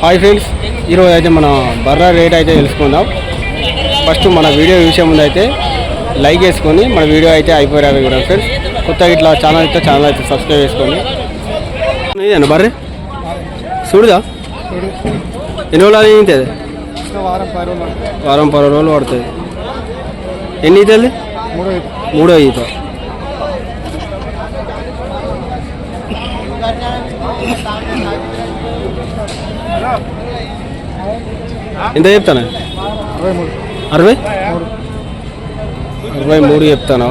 Hi friends ఈరోజు అయితే మన బర్రా రేట్ అయితే తెలుసుకుందాం. ఫస్ట్ మన వీడియో చూసే ముందు అయితే లైక్ చేసుకొని మన వీడియో అయితే అయిపోయారు కూడా ఫ్రెండ్స్. కొత్తగా ఇట్లా ఛానల్ అయితే ఛానల్ అయితే సబ్స్క్రైబ్ చేసుకోండి ఇదేనా బర్రె? చూడుదా ఎన్ని రోజులు అది ఏంటి వారం పది రోజులు వారం పది రోజులు పడుతుంది. ఎన్ని ఈతలు మూడో మూడో ఈత. ఎంత చెప్తాను? అరవై? అరవై మూడు చెప్తాను?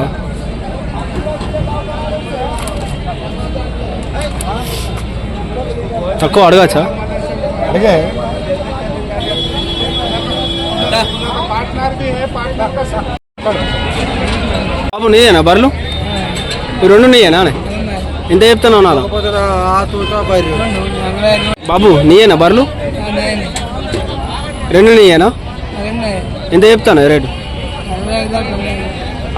తక్కువ అడగచ్చా? అడిగే. బాబు నీయేనా బర్రెలు? ఈ రెండు నీయేనా ఎంత చెప్తాను నాన్న? బాబు నీయేనా బర్రెలు? రెండు నీయేనా? ఎంత చెప్తాను రేటు?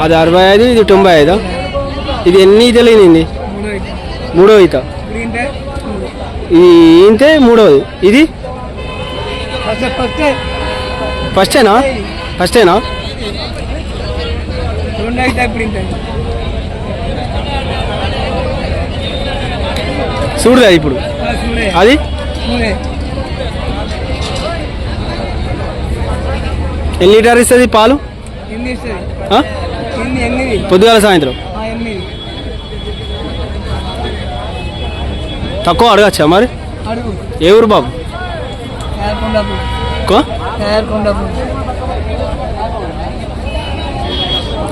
అది అరవై ఐదు ఇది తొంభై ఐదు. ఇది ఎన్ని తెలియనింది మూడో ఈత. ఇది. ఇంతే మూడోది ఇది ఫస్టేనా ఫస్టేనా చూడదా ఇప్పుడు. అది? ఎన్ని లీటర్ ఇస్తుంది పాలు? పొద్దుగాల సాయంత్రం. తక్కువ అడగచ్చా మరి? ఏ ఊరు బాబు?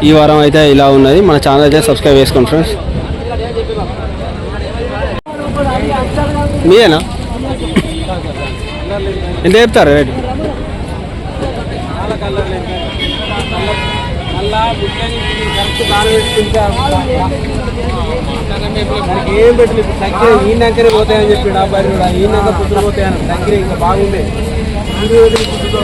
ఈ వారం అయితే ఇలా ఉన్నది. మన ఛానల్ అయితే సబ్స్క్రైబ్ చేసుకోండి ఫ్రెండ్స్. మీరేనా ఎంత చెప్తారు రేటు? ఏం పెట్టలేదు దగ్గర ఈ దగ్గరే పోతాయని చెప్పి ఆ బరి కూడా ఈ దగ్గర పుట్టులు పోతాయని దగ్గర ఇంకా బాగుంది ఈ రోజు పుట్టుతో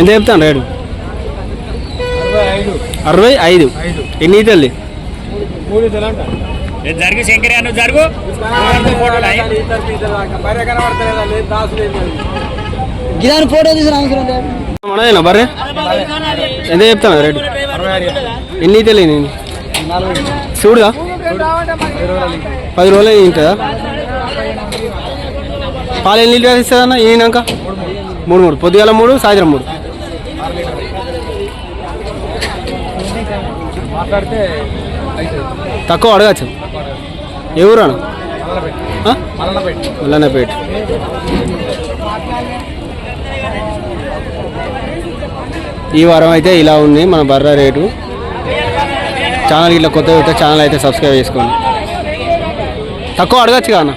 ఎంత చెప్తాను రేటు ఐదు అరవై ఐదు. ఎన్ని తెలంట జరిగి శంకరి అన్న జరుగు. గిదాని ఫోటో తీసిన అవసరం లేదు. మనదేనా బర్రే? ఎంత చెప్తాను రేటు? ఎన్ని ఈతలు నేను చూడుదా పది రోజులు తింటుందా పాలు ఎన్ని లీటర్ ఇస్తుందన్న? ఈనాక మూడు మూడు. పొద్దుగాల మూడు సాయంత్రం మూడు. మాట్లాడితే తక్కువ అడగచ్చు. ఏ అన్న మల్లన్నపేట. ఈ వారం అయితే ఇలా ఉంది మన బర్ర రేటు. ఛానల్ ఇట్లా కొత్త ఛానల్ అయితే సబ్స్క్రైబ్ చేసుకోండి. తక్కువ అడగచ్చు కదా